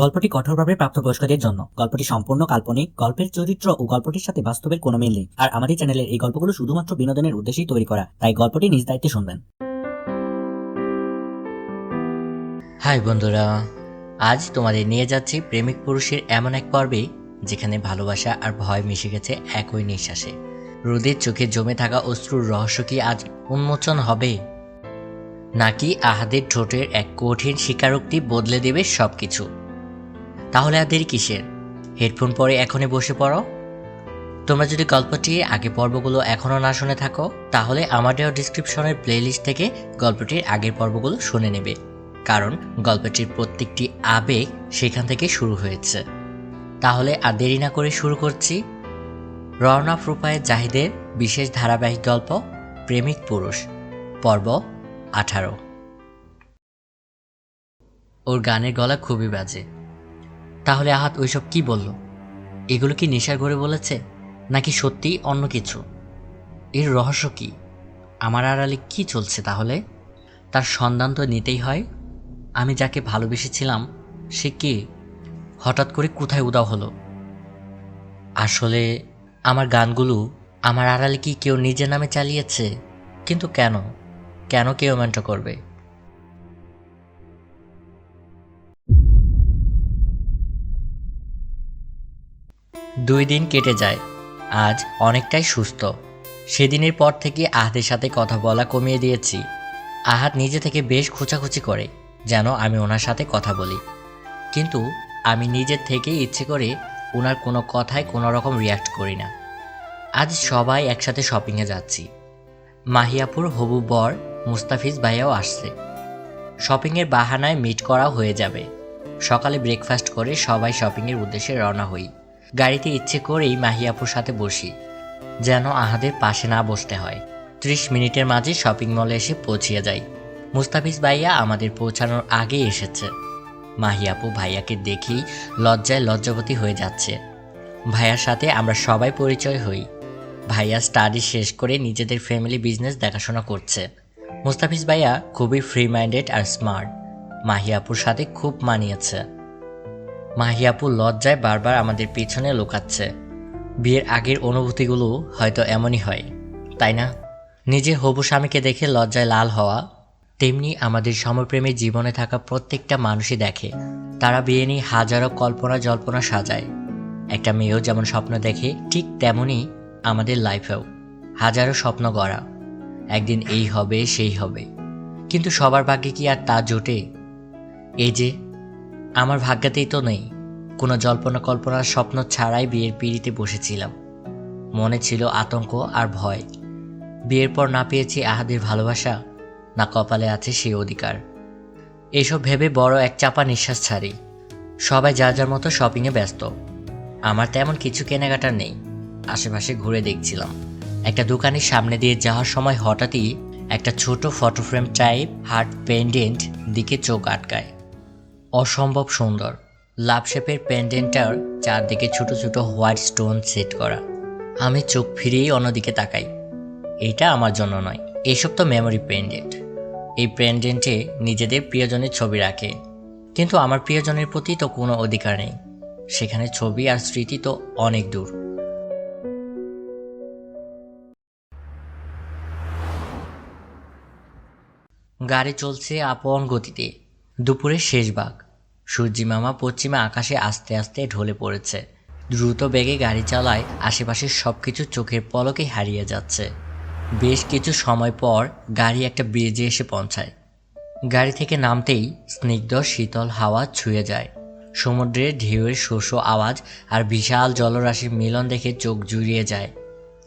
গল্পটি কঠোরভাবে প্রাপ্তবয়স্কদের জন্য। গল্পটি সম্পূর্ণ কাল্পনিক, গল্পের চরিত্র ও গল্পটির সাথে বাস্তবের কোনো মিল নেই। আর আমাদের চ্যানেলের এই গল্পগুলো শুধুমাত্র বিনোদনের উদ্দেশ্যেই তৈরি করা, তাই গল্পটি নিজ দায়িত্বে শুনবেন। হাই বন্ধুরা, আজ তোমাদের নিয়ে যাচ্ছি প্রেমিক পুরুষের এমন এক পর্বে, যেখানে ভালোবাসা আর ভয় মিশে গেছে একই নিঃশ্বাসে। রোদের চোখে জমে থাকা অশ্রুর রহস্য কি আজ উন্মোচন হবে? নাকি আহাদের ঠোঁটের এক কঠিন স্বীকারোক্তি বদলে দেবে সব কিছু তাহলে আর দেরি কিসের? হেডফোন পরে এখনই বসে পড়ো। তোমরা যদি গল্পটি আগে পর্বগুলো এখনও না শুনে থাকো, তাহলে আমাদের ডিসক্রিপশনের প্লেলিস্ট থেকে গল্পটির আগের পর্বগুলো শুনে নেবে। কারণ গল্পটির প্রত্যেকটি আবেগ সেখান থেকে শুরু হয়েছে। তাহলে আর দেরি না করে শুরু করছি। রওনা প্রোপায় জাহিদের বিশেষ ধারাবাহিক গল্প, প্রেমিক পুরুষ, পর্ব আঠারো। ওর গানের গলা খুবই বাজে। তাহলে আহাত ওইসব কি বলল? এগুলো কি নেশার ঘরে বলেছে? নাকি সত্যিই অন্য কিছু? এর রহস্য কি? আমার আড়ালে কি চলছে তাহলে? তার সন্ধান তো নিতেই হয়। আমি যাকে ভালোবেসেছিলাম, সে কে? হঠাৎ করে কোথায় উদাও হলো? আসলে আমার গানগুলো আমার আড়ালে কি কেউ নিজের নামে চালিয়েছে? কিন্তু কেন? কেন কেউ মেন্ট করবে? দুই দিন কেটে যায়। আজ অনেকটাই সুস্থ। সেদিনের পর থেকে আহাদের সাথে কথা বলা কমিয়ে দিয়েছি। আহাত নিজে থেকে বেশ খোঁচাখুচি করে, যেন আমি ওনার সাথে কথা বলি। কিন্তু আমি নিজের থেকেই ইচ্ছে করে ওনার কোনো কথায় কোনো রকম রিয়াক্ট করি না। আজ সবাই একসাথে শপিংয়ে যাচ্ছি। মাহিয়াপুর, হবু বর, মুস্তাফিজ ভাইয়াও আসছে। শপিংয়ের বাহানায় মিট করা হয়ে যাবে। সকালে ব্রেকফাস্ট করে সবাই শপিংয়ের উদ্দেশ্যে রওনা হই। গাড়িতে ইচ্ছে করেই মাহিয়াপুর সাথে বসি, যেন আহাদের পাশে না বসতে হয়। ত্রিশ মিনিটের মাঝে শপিং মলে এসে পৌঁছিয়ে যাই। মুস্তাফিজ ভাইয়া আমাদের পৌঁছানোর আগেই এসেছে। মাহিয়াপু ভাইয়াকে দেখেই লজ্জায় লজ্জাবতী হয়ে যাচ্ছে। ভাইয়ার সাথে আমরা সবাই পরিচয় হই। ভাইয়া স্টাডি শেষ করে নিজেদের ফ্যামিলি বিজনেস দেখাশোনা করছে। মুস্তাফিজ ভাইয়া খুবই ফ্রি মাইন্ডেড আর স্মার্ট। মাহিয়াপুর সাথে খুব মানিয়েছে। মাহিয়াপু লজ্জায় বারবার আমাদের পেছনে লুকাচ্ছে। বিয়ের আগের অনুভূতিগুলো হয়তো এমনই হয়, তাই না? নিজের হবু স্বামীকে দেখে লজ্জায় লাল হওয়া, তেমনি আমাদের সমপ্রেমী জীবনে থাকা প্রত্যেকটা মানুষই দেখে, তারা বিয়ে নিয়ে হাজারো কল্পনা জল্পনা সাজায়। একটা মেয়েও যেমন স্বপ্ন দেখে, ঠিক তেমনই আমাদের লাইফেও হাজারো স্বপ্ন গড়া। একদিন এই হবে, সেই হবে। কিন্তু সবার ভাগ্যে কি আর তা জোটে? এই যে আমার ভাগ্যাতেই তো নেই। কোনো জল্পনা কল্পনার স্বপ্ন ছাড়াই বিয়ের পিড়িতে বসেছিলাম। মনে ছিল আতঙ্ক আর ভয়। বিয়ের পর না পেয়েছি আহাদের ভালোবাসা, না কপালে আছে সেই অধিকার। এসব ভেবে বড় এক চাপা নিঃশ্বাস ছাড়ি। সবাই যার যার মতো শপিংয়ে ব্যস্ত। আমার তেমন কিছু কেনাকাটার নেই। আশেপাশে ঘুরে দেখছিলাম। একটা দোকানের সামনে দিয়ে যাওয়ার সময় হঠাৎই একটা ছোট photo frame type heart pendant দিকে চোখ আটকায়। অসম্ভব সুন্দর। লাভ শেপের চারদিকে ছোট ছোট হোয়াইট স্টোন সেট করা। আমি চোখ ফিরিয়েই অন্যদিকে তাকাই। এটা আমার জন্য নয়, এসব তো মেমোরি পেন্ডেন্ট এই পেন্ডেন্টে নিজেদের প্রিয়জনের ছবি রাখে। কিন্তু আমার প্রিয়জনের প্রতি তো কোনো অধিকার নেই। সেখানে ছবি আর স্মৃতি তো অনেক দূর। গাড়ি চলছে আপন গতিতে। দুপুরের শেষ ভাগ সূর্যি মামা পশ্চিমে আকাশে আস্তে আস্তে ঢলে পড়েছে। দ্রুত বেগে গাড়ি চালায়, আশেপাশের সব কিছু চোখের পলকে হারিয়ে যাচ্ছে। বেশ কিছু সময় পর গাড়ি একটা ব্রিজে এসে পৌঁছায়। গাড়ি থেকে নামতেই স্নিগ্ধ, শীতল হাওয়া ছুঁয়ে যায়। সমুদ্রের ঢেউয়ের শোষো আওয়াজ আর বিশাল জলরাশির মিলন দেখে চোখ জুড়িয়ে যায়।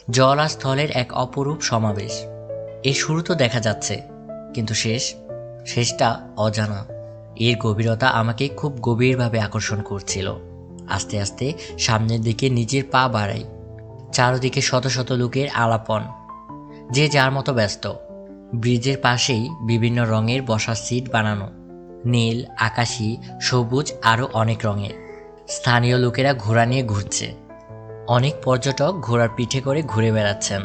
জল আর স্থলের এক অপরূপ সমাবেশ। এই শুরু তো দেখা যাচ্ছে, কিন্তু শেষ, শেষটা অজানা। এর গভীরতা আমাকে খুব গভীরভাবে আকর্ষণ করছিল। আস্তে আস্তে সামনের দিকে নিজের পা বাড়াই। চারদিকে শত শত লোকের আলাপন। যে যার মতো ব্যস্ত। ব্রিজের পাশেই বিভিন্ন রঙের বসার সিট বানানো। নীল, আকাশি, সবুজ আরও অনেক রঙের। স্থানীয় লোকেরা ঘোড়া নিয়ে ঘুরছে। অনেক পর্যটক ঘোড়ার পিঠে করে ঘুরে বেড়াচ্ছেন।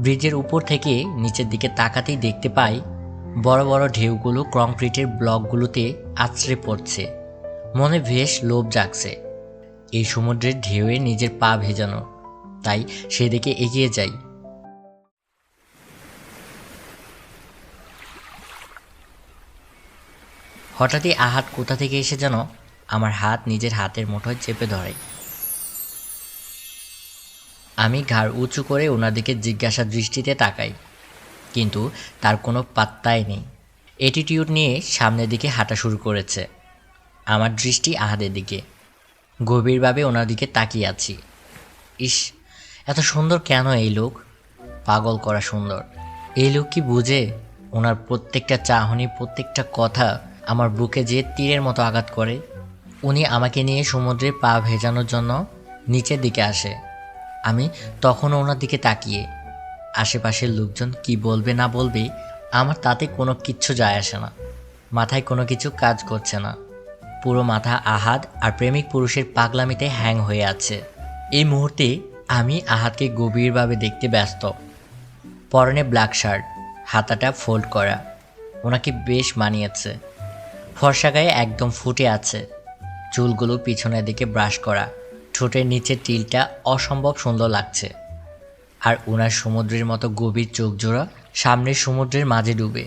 ব্রিজের উপর থেকে নিচের দিকে তাকাতেই দেখতে পাই বড় বড় ঢেউগুলো কংক্রিটের ব্লকগুলোতে আছড়ে পড়ছে। মনে বেশ লোভ জাগছে। এই সমুদ্রের ঢেউয়ে নিজের পা ভেজানো, তাই সেদিকে এগিয়ে যাই। হঠাৎই আহাত কোথা থেকে এসে যেন আমার হাত নিজের হাতের মুঠোয় চেপে ধরে। আমি ঘাড় উঁচু করে ওনার দিকে জিজ্ঞাসা দৃষ্টিতে তাকাই। কিন্তু তার কোনো পাত্তাই নেই। অ্যাটিটিউড নিয়ে সামনের দিকে হাঁটা শুরু করেছে। আমার দৃষ্টি আহাদের দিকে। গভীরভাবে ওনার দিকে তাকিয়ে আছি। ইস, এত সুন্দর কেন এই লোক? পাগল করা সুন্দর। এই লোক কি বুঝে? ওনার প্রত্যেকটা চাহনি, প্রত্যেকটা কথা আমার বুকে যে তীরের মতো আঘাত করে। উনি আমাকে নিয়ে সমুদ্রে পা ভেজানোর জন্য নিচের দিকে আসে। আমি তখনও ওনার দিকে তাকিয়ে আশেপাশের লোকজন কি বলবে না বলবে, আমার তাতে কোনো কিচ্ছু যায় আসে না। মাথায় কোনো কিছু কাজ করছে না। পুরো মাথা আহাদ আর প্রেমিক পুরুষের পাগলামিতে হ্যাং হয়ে আছে। এই মুহূর্তে আমি আহাদকে গভীরভাবে দেখতে ব্যস্ত। পরনে ব্ল্যাক শার্ট, হাতাটা ফোল্ড করা। ওনাকে বেশ মানিয়েছে। ফর্সা গায়ে একদম ফুটে আছে। চুলগুলো পিছনের দিকে ব্রাশ করা। ঠোঁটের নিচে টিলটা অসম্ভব সুন্দর লাগছে। আর ওনার সমুদ্রের মতো গভীর চোখ জোড়া সামনের সমুদ্রের মাঝে ডুবে।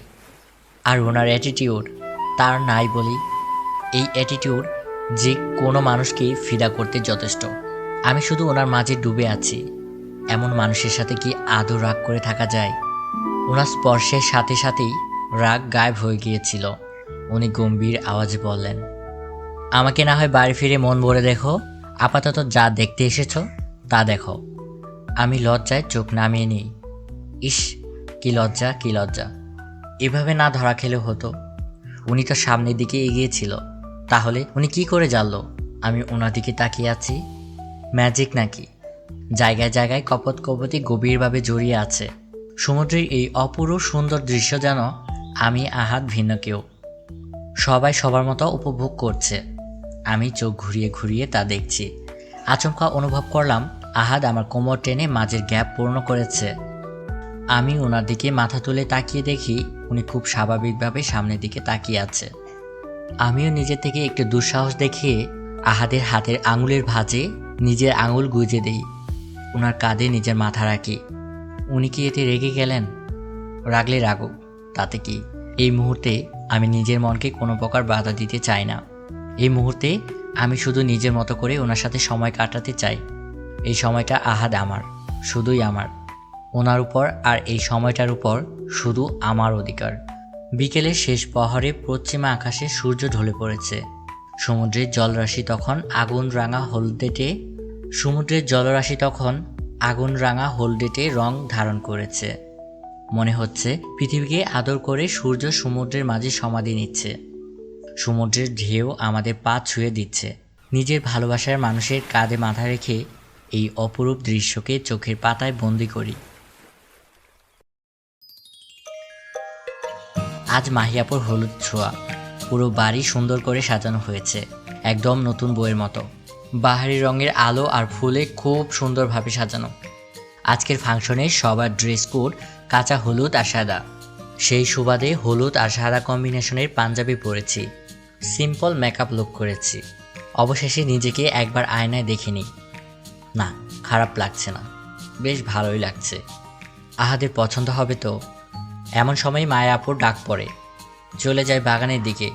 আর ওনার অ্যাটিটিউড তার নাই বলি এই অ্যাটিটিউড যে কোনো মানুষকেই ফিদা করতে যথেষ্ট। আমি শুধু ওনার মাঝে ডুবে আছি। এমন মানুষের সাথে কি আদৌ রাগ করে থাকা যায়? ওনার স্পর্শের সাথে সাথেই রাগ গায়েব হয়ে গিয়েছিল। উনি গম্ভীর আওয়াজে বললেন, আমাকে না হয় বাড়ি ফিরে মন ভরে দেখো। আপাতত যা দেখতে এসেছ তা দেখো। আমি লজ্জায় চোখ নামিয়ে নিই। ইস, কি লজ্জা কি লজ্জা। এভাবে না ধরা খেলে হতো। উনি তো সামনের দিকে এগিয়েছিল তাহলে উনি কি করে জানলো? আমি ওনার দিকে তাকিয়ে আছি। ম্যাজিক নাকি? জায়গায় জায়গায় কপত কপতি গভীরভাবে জড়িয়ে আছে। সমুদ্রের এই অপূর্ব সুন্দর দৃশ্য যেন আমি আহাত ভিন্ন কেউ। সবাই সবার মতো উপভোগ করছে। আমি চোখ ঘুরিয়ে ঘুরিয়ে তা দেখছি। আচমকা অনুভব করলাম আহাদ আমার কোমর টেনে মাঝের গ্যাপ পূর্ণ করেছে। আমি ওনার দিকে মাথা তুলে তাকিয়ে দেখি উনি খুব স্বাভাবিকভাবে সামনের দিকে তাকিয়ে আছে। আমিও নিজের থেকে একটু দুঃসাহস দেখিয়ে আহাদের হাতের আঙুলের ভাঁজে নিজের আঙুল গুজে দেই। ওনার কাঁধে নিজের মাথা রাখি। উনি কি এতে রেগে গেলেন? রাগলে রাগুক, তাতে কি? এই মুহূর্তে আমি নিজের মনকে কোনো প্রকার বাধা দিতে চাই না। এই মুহূর্তে আমি শুধু নিজের মতো করে ওনার সাথে সময় কাটাতে চাই। এই সময়টা আহাদ আমার, শুধুই আমার। ওনার উপর আর এই সময়টার উপর শুধু আমার অধিকার। বিকেলের শেষ প্রহরে পশ্চিমা আকাশে সূর্য ঢলে পড়েছে। সমুদ্রের জলরাশি তখন আগুন রাঙা হলদেটে, সমুদ্রের জলরাশি তখন আগুন রাঙা হলদেটে রং ধারণ করেছে। মনে হচ্ছে পৃথিবীকে আদর করে সূর্য সমুদ্রের মাঝে সমাধি নিচ্ছে। সমুদ্রের ঢেউ আমাদের পা ছুঁয়ে দিচ্ছে। নিজের ভালোবাসার মানুষের কাঁধে মাথা রেখে এই অপরূপ দৃশ্যকে চোখের পাতায় বন্দি করি। আজ মাহিয়াপুর হলুদ ছোঁয়া। পুরো বাড়ি সুন্দর করে সাজানো হয়েছে। একদম নতুন বইয়ের মতো। বাহারি রঙের আলো আর ফুলে খুব সুন্দরভাবে সাজানো। আজকের ফাংশনে সবার ড্রেস কোড কাঁচা হলুদ আর সাদা। সেই সুবাদে হলুদ আর সাদা কম্বিনেশনের পাঞ্জাবি পরেছি। সিম্পল মেকআপ লুক করেছি। অবশেষে নিজেকে একবার আয়নায় দেখে নিই। না, খারাপ লাগছে না। বেশ ভালোই লাগছে। আহাদের পছন্দ হবে তো? এমন সময় মায়া আপুর ডাক পড়ে। চলে যায় বাগানের দিকে।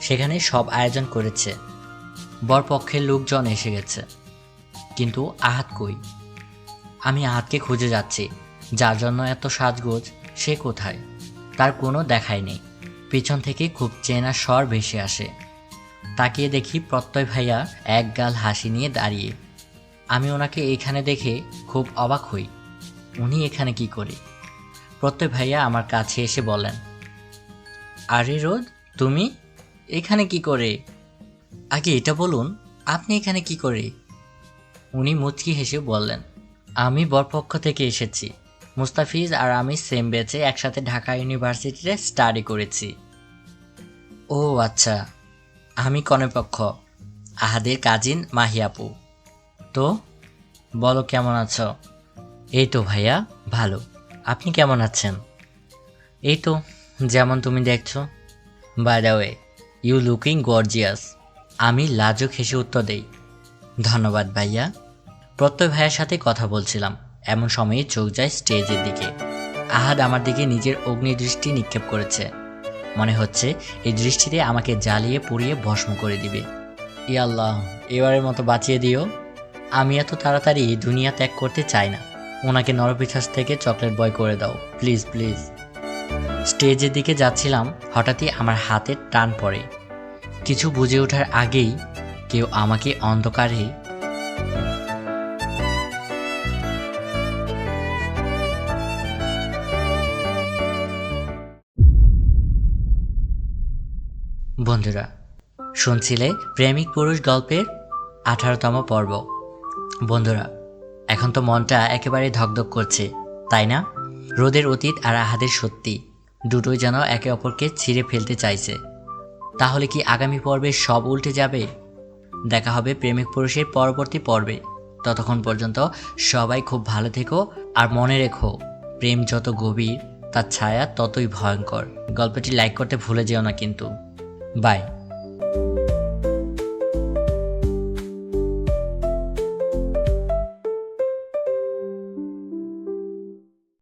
সেখানে সব আয়োজন করেছে। বরপক্ষের লোকজন এসে গেছে। কিন্তু আহাত কই? আমি আহাতকে খুঁজে যাচ্ছি। যার জন্য এত সাজগোজ, সে কোথায়? তার কোনো দেখাই নেই। পিছন থেকে খুব চেনা স্বর ভেসে আসে। তাকিয়ে দেখি প্রত্যয় ভাইয়া এক গাল হাসি নিয়ে দাঁড়িয়ে। আমি ওনাকে এইখানে দেখে খুব অবাক হই। উনি এখানে কি করে? প্রত্যয় ভাইয়া আমার কাছে এসে বলেন, আরে রোদ, তুমি এখানে কি করে? আগে এটা বলুন, আপনি এখানে কি করে? উনি মুচকি হেসে বললেন, আমি বরপক্ষ থেকে এসেছি। মুস্তাফিজ আর আমি সেম বেচে একসাথে ঢাকা ইউনিভার্সিটিতে স্টাডি করেছি। ও আচ্ছা আমি কনেপক্ষ আহাদের কাজিন মাহিয়াপু। তো? বলো কেমন আছো? এই তো ভাইয়া, ভালো। আপনি কেমন আছেন? এই তো, যেমন তুমি দেখছ। By the way you looking gorgeous আমি লাজুক হেসে উত্তর দেই। ধন্যবাদ ভাইয়া। প্রত্যয় ভাইয়ার সাথে কথা বলছিলাম। এমন সময়ে চোখ যায় স্টেজের দিকে। আহাদ আমার দিকে নিজের অগ্নিদৃষ্টি নিক্ষেপ করেছে। মনে হচ্ছে এই দৃষ্টিতে আমাকে জ্বালিয়ে পুড়িয়ে ভস্ম করে দিবে। ইয়াল্লাহ এবারের মতো বাঁচিয়ে দিও। আমি এত তাড়াতাড়ি দুনিয়া ত্যাগ করতে চাই না। ওনাকে নরপিছাস থেকে চকলেট বয় করে দাও। Please please. স্টেজের দিকে যাচ্ছিলাম, হঠাৎই আমার হাতে টান পড়ে। কিছু বুঝে ওঠার আগেই কেউ আমাকে অন্ধকারে বন্ধুরা, শুনছিলে প্রেমিক পুরুষ গল্পের আঠারোতম পর্ব? বন্ধুরা, এখন তো মনটা একেবারে ধকধক করছে, তাই না? রোদের অতীত আর আহাদের সত্যি, দুটোই যেন একে অপরকে ছিঁড়ে ফেলতে চাইছে। তাহলে কি আগামী পর্বে সব উল্টে যাবে? দেখা হবে প্রেমিক পুরুষের পরবর্তী পর্বে। ততক্ষণ পর্যন্ত সবাই খুব ভালো থেকো আর মনে রেখো, প্রেম যত গভীর, তার ছায়া ততই ভয়ঙ্কর। গল্পটি লাইক করতে ভুলে যেও না কিন্তু। বাই।